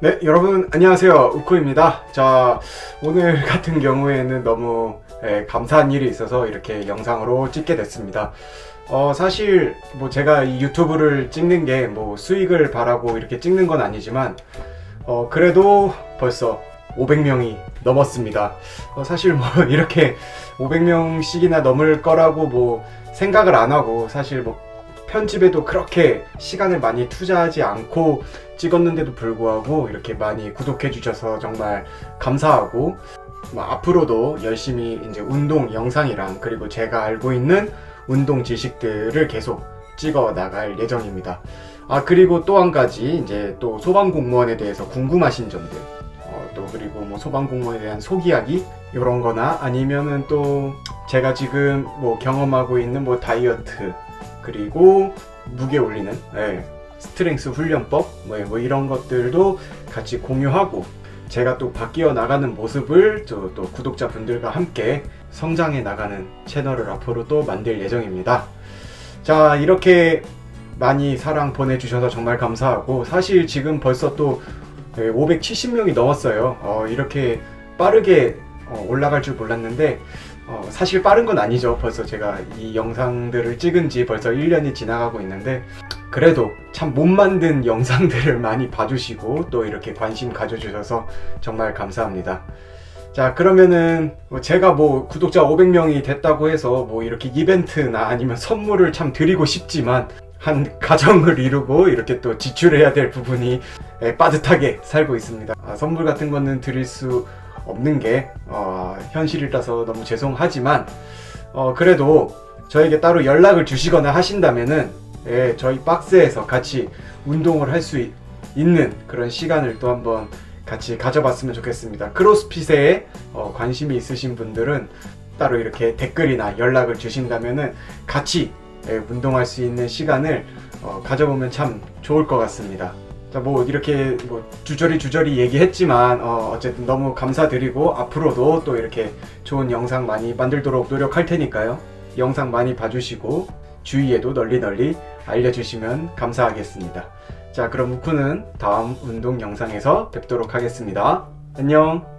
네, 여러분 안녕하세요. 우쿠입니다. 자, 오늘 같은 경우에는 너무 예, 감사한 일이 있어서 이렇게 영상으로 찍게 됐습니다. 어, 사실 뭐 제가 이 유튜브를 찍는 게 뭐 수익을 바라고 이렇게 찍는 건 아니지만 어, 그래도 벌써 500명이 넘었습니다. 어, 사실 뭐 이렇게 500명씩이나 넘을 거라고 뭐 생각을 안 하고 사실 뭐 편집에도 그렇게 시간을 많이 투자하지 않고 찍었는데도 불구하고 이렇게 많이 구독해 주셔서 정말 감사하고 뭐 앞으로도 열심히 이제 운동 영상이랑 그리고 제가 알고 있는 운동 지식들을 계속 찍어 나갈 예정입니다. 아 그리고 또 한 가지 이제 또 소방 공무원에 대해서 궁금하신 점들 어, 또 그리고 뭐 소방 공무원에 대한 소기하기 이런 거나 아니면은 또 제가 지금 뭐 경험하고 있는 뭐 다이어트 그리고 무게 올리는 예, 스트렝스 훈련법 뭐, 뭐 이런 것들도 같이 공유하고 제가 또 바뀌어 나가는 모습을 또, 또 구독자분들과 함께 성장해 나가는 채널을 앞으로 또 만들 예정입니다. 자 이렇게 많이 사랑 보내주셔서 정말 감사하고 사실 지금 벌써 또 570명이 넘었어요. 어, 이렇게 빠르게 어, 올라갈 줄 몰랐는데 어, 사실 빠른 건 아니죠. 벌써 제가 이 영상들을 찍은 지 벌써 1년이 지나가고 있는데 그래도 참 못 만든 영상들을 많이 봐주시고 또 이렇게 관심 가져주셔서 정말 감사합니다. 자 그러면은 뭐 제가 뭐 구독자 500명이 됐다고 해서 뭐 이렇게 이벤트나 아니면 선물을 참 드리고 싶지만 한 가정을 이루고 이렇게 또 지출해야 될 부분이 예, 빠듯하게 살고 있습니다. 아, 선물 같은 거는 드릴 수 없는 게 어, 현실이라서 너무 죄송하지만 어, 그래도 저에게 따로 연락을 주시거나 하신다면은 예, 저희 박스에서 같이 운동을 할 수 있는 그런 시간을 또 한번 같이 가져봤으면 좋겠습니다. 크로스핏에 어, 관심이 있으신 분들은 따로 이렇게 댓글이나 연락을 주신다면은 같이 예, 운동할 수 있는 시간을 어, 가져보면 참 좋을 것 같습니다. 자, 뭐 이렇게 뭐 주저리 주저리 얘기했지만 어, 어쨌든 너무 감사드리고 앞으로도 또 이렇게 좋은 영상 많이 만들도록 노력할 테니까요. 영상 많이 봐주시고 주위에도 널리 널리 알려주시면 감사하겠습니다. 자, 그럼 우쿠는 다음 운동 영상에서 뵙도록 하겠습니다. 안녕.